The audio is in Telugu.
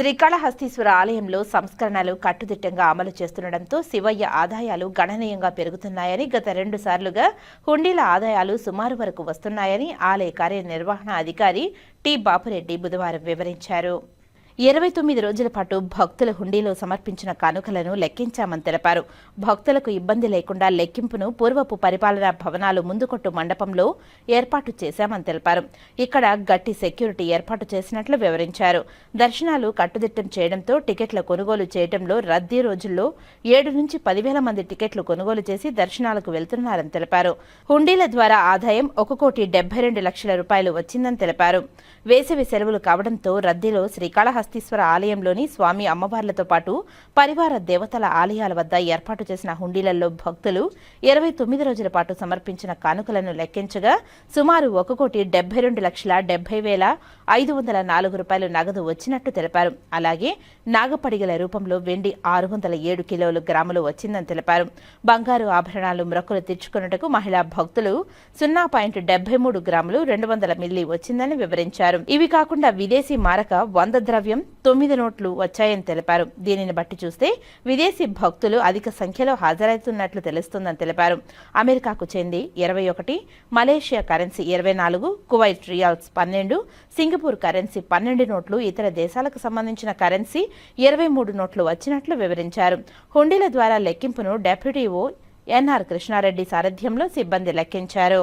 శ్రీకాళహస్తీశ్వర ఆలయంలో సంస్కరణలు కట్టుదిట్టంగా అమలు చేస్తుండటంతో శివయ్య ఆదాయాలు గణనీయంగా పెరుగుతున్నాయని గత రెండు సార్లుగా హుండీల ఆదాయాలు సుమారు వరకు వస్తున్నాయని ఆలయ కార్యనిర్వహణ అధికారి టి బాపురెడ్డి బుధవారం వివరించారు. ఇరవై తొమ్మిది రోజుల పాటు భక్తుల హుండీలో సమర్పించిన కానుకలను లెక్కించామని తెలిపారు. భక్తులకు ఇబ్బంది లేకుండా లెక్కింపును పూర్వపు పరిపాలనా భవనాలు ముందుకొట్టు మండపంలో ఏర్పాటు చేశామని తెలిపారు. ఇక్కడ గట్టి సెక్యూరిటీ ఏర్పాటు చేసినట్లు వివరించారు. దర్శనాలు కట్టుదిట్టం చేయడంతో టికెట్ల కొనుగోలు చేయడంలో రద్దీ రోజుల్లో ఏడు నుంచి పదివేల మంది టికెట్లు కొనుగోలు చేసి దర్శనాలకు వెళ్తున్నారని తెలిపారు. హుండీల ద్వారా ఆదాయం ఒక కోటి డెబ్బై రెండు లక్షల రూపాయలు వచ్చిందని తెలిపారు. వేసవి సెలవులు కావడంతో రద్దీలో శ్రీకాళహస్తీశ్వర ఆలయంలోని స్వామి అమ్మవార్లతో పాటు పరివార దేవతల ఆలయాల వద్ద ఏర్పాటు చేసిన హుండీలలో భక్తులు ఇరవై తొమ్మిది రోజుల పాటు సమర్పించిన కానుకలను లెక్కించగా సుమారు ఒక కోటి డెబ్బై రెండు లక్షల డెబ్బై వేల ఐదు వందల నాలుగు రూపాయలు నగదు వచ్చినట్టు తెలిపారు. అలాగే నాగపడిగల రూపంలో వెండి ఆరు వందల ఏడు కిలోలు గ్రాములు వచ్చిందని తెలిపారు. బంగారు ఆభరణాలు మ్రొక్కలు తెచ్చుకున్నట్టుకు మహిళా భక్తులు సున్నా పాయింట్ డెబ్బై మూడు గ్రాములు రెండు వందల మిల్లీ వచ్చిందని వివరించారు. ఇవి కాకుండా విదేశీ మారక వంద ద్రవ్యం తొమ్మిది నోట్లు వచ్చాయని తెలిపారు. దీనిని బట్టి చూస్తే విదేశీ భక్తులు అధిక సంఖ్యలో హాజరవుతున్నట్లు తెలుస్తోందని తెలిపారు. అమెరికాకు చెంది ఇరవై ఒకటి మలేషియా కరెన్సీ ఇరవై నాలుగు కువైట్ రియాల్స్ పన్నెండు సింగపూర్ కరెన్సీ పన్నెండు నోట్లు ఇతర దేశాలకు సంబంధించిన కరెన్సీ ఇరవై మూడు నోట్లు వచ్చినట్లు వివరించారు. హుండీల ద్వారా లెక్కింపును డెప్యూటీ ఓ ఎన్ఆర్ కృష్ణారెడ్డి సారథ్యంలో సిబ్బంది లెక్కించారు.